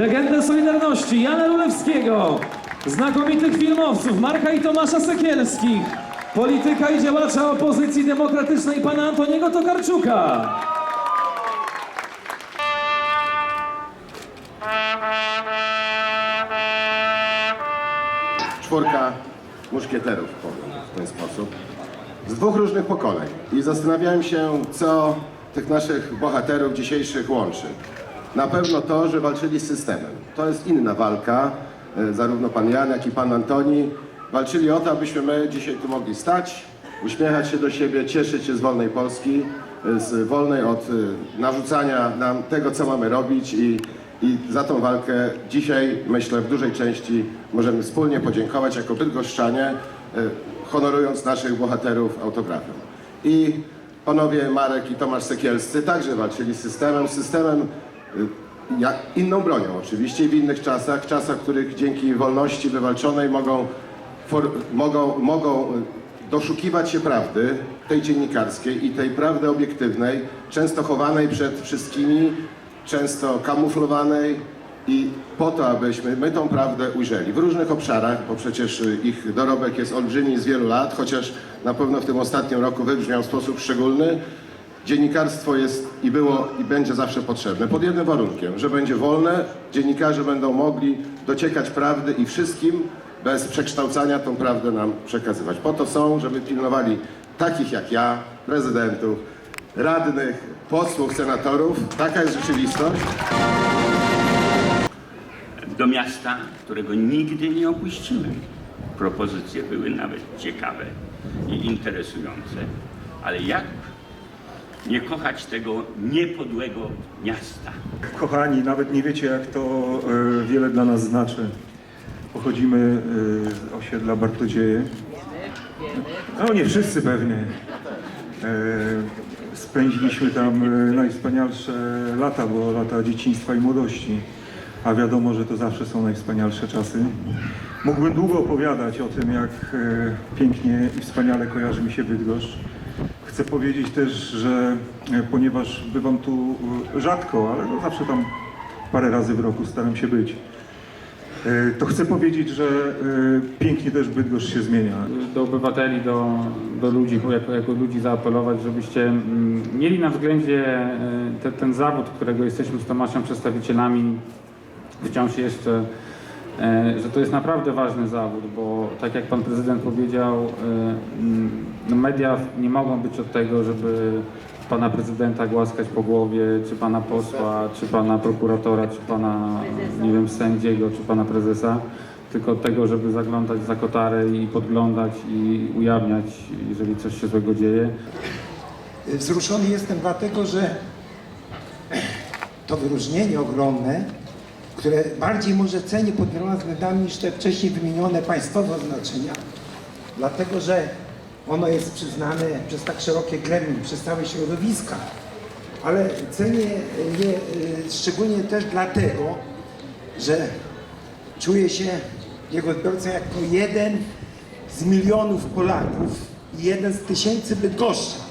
legendę Solidarności Jana Rulewskiego, znakomitych filmowców Marka i Tomasza Sekielskich, polityka i działacza opozycji demokratycznej pana Antoniego Tokarczuka. czwórka muszkieterów, w ten sposób, z dwóch różnych pokoleń. I zastanawiałem się, co tych naszych bohaterów dzisiejszych łączy. Na pewno to, że walczyli z systemem. To jest inna walka. E, Zarówno pan Jan, jak i pan Antoni walczyli o to, abyśmy my dzisiaj tu mogli stać, uśmiechać się do siebie, cieszyć się z wolnej Polski, e, z wolnej od e, narzucania nam tego, co mamy robić i i za tą walkę dzisiaj, myślę, w dużej części możemy wspólnie podziękować jako bydgoszczanie, honorując naszych bohaterów autografem. I panowie Marek i Tomasz Sekielscy także walczyli z systemem, systemem jak, inną bronią oczywiście w innych czasach, czasach, których dzięki wolności wywalczonej mogą, for, mogą, mogą e, doszukiwać się prawdy, tej dziennikarskiej i tej prawdy obiektywnej, często chowanej przed wszystkimi, często kamuflowanej i po to, abyśmy my tą prawdę ujrzeli w różnych obszarach, bo przecież y, ich dorobek jest olbrzymi z wielu lat, chociaż na pewno w tym ostatnim roku wybrzmiał w sposób szczególny. Dziennikarstwo jest i było i będzie zawsze potrzebne, pod jednym warunkiem, że będzie wolne, dziennikarze będą mogli dociekać prawdy i wszystkim bez przekształcania tą prawdę nam przekazywać. Po to są, żeby pilnowali takich jak ja, prezydentów, radnych, posłów, senatorów. Taka jest rzeczywistość. do miasta, którego nigdy nie opuściłem. Propozycje były nawet ciekawe i interesujące, ale jak nie kochać tego niepodłego miasta? Kochani, nawet nie wiecie, jak to e, wiele dla nas znaczy. Pochodzimy e, z osiedla Bartodzieje. No nie wszyscy pewnie. E, spędziliśmy tam najwspanialsze lata, bo lata dzieciństwa i młodości. A wiadomo, że to zawsze są najwspanialsze czasy. Mógłbym długo opowiadać o tym, jak pięknie i wspaniale kojarzy mi się Bydgoszcz. Chcę powiedzieć też, że e, ponieważ bywam tu e, rzadko, ale no zawsze tam parę razy w roku staram się być, e, to chcę powiedzieć, że pięknie też Bydgoszcz się zmienia. do obywateli, do, do ludzi, jako, jako ludzi zaapelować, żebyście mm, mieli na względzie te, ten zawód, którego jesteśmy z Tomaszem przedstawicielami wciąż jeszcze, że to jest naprawdę ważny zawód, bo tak jak pan prezydent powiedział, e, no media nie mogą być od tego, żeby pana prezydenta głaskać po głowie, czy pana posła, czy pana prokuratora, czy pana, nie wiem, sędziego, czy pana prezesa, tylko od tego, żeby zaglądać za kotarę i podglądać i ujawniać, jeżeli coś się złego dzieje. Wzruszony jestem dlatego, że to wyróżnienie ogromne, które bardziej może cenię pod wieloma względami niż te wcześniej wymienione państwowe oznaczenia, dlatego że ono jest przyznane przez tak szerokie gremium, przez całe środowiska. Ale cenię je y, szczególnie też dlatego, że czuję się jego odbiorcą jako jeden z milionów Polaków i jeden z tysięcy Bydgoszczan.